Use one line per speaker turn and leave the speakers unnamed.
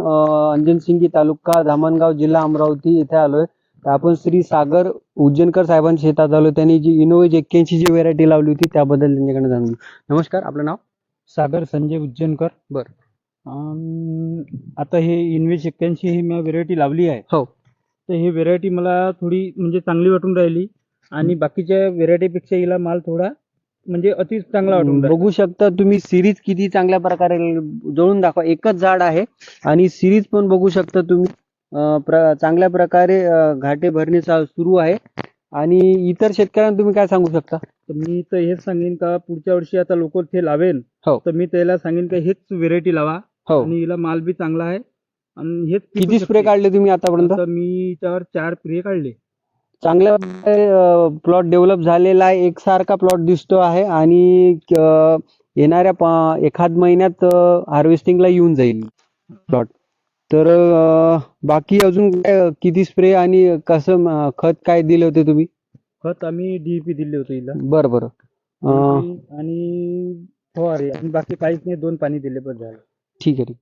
अंजनसिंगी तालुका धामणगाव जिल्हा अमरावती इथे आलोय. तर आपण श्री सागर उज्जैनकर साहेबांच्या शेतात आलो त्यांनी जी इनोवेज एक्क्याऐंशी जी व्हेरायटी लावली होती त्याबद्दल त्यांच्याकडे जाणून. नमस्कार आपलं नाव?
सागर संजय उज्जैनकर.
बर.
अं, आता हे इन्व्हेज एक्क्याऐंशी ही मी व्हेरायटी लावली आहे.
हो.
तर ही व्हेरायटी मला थोडी म्हणजे चांगली वाटून राहिली. आणि बाकीच्या व्हेरायटीपेक्षा हिला माल थोडा म्हणजे अति चांगला वाटून राहिला.
बघू शकता तुम्ही सिरीज किती चांगल्या प्रकारे जळून दाखवा. एकच झाड आहे आणि सिरीज पण बघू शकता तुम्ही. अं, प्र- चांगल्या प्रकारे अं, घाटे भरणे चा- सुरू आहे. आणि इतर शेतकऱ्यांना तुम्ही काय सांगू शकता?
तर मी तर हेच सांगेन का पुढच्या वर्षी आता लोक ते लावेन
हो.
तर मी त्याला सांगेन का हेच व्हेरायटी लावा.
हो.
आणि हिला माल बी चांगला आहे. आणि हेच टिकू
किती स्प्रे
शकते.
काढले तुम्ही आतापर्यंत?
आता मी त्यावर चार स्प्रे काढले.
चांगल्या प्लॉट डेव्हलप झालेला आहे एकसारखा प्लॉट दिसतो आहे आणि येणाऱ्या एखाद महिन्यात हार्वेस्टिंगला येऊन जाईल प्लॉट तर बाकी अजून काय किती स्प्रे आणि कसं खत काय दिले होते तुम्ही?
खत आम्ही डीपी दिले होते हिला.
बरं बरं.
आणि फवारे आणि बाकी काहीच नाही दोन पाणी दिले बस झालं.
ठीक आहे ठीक.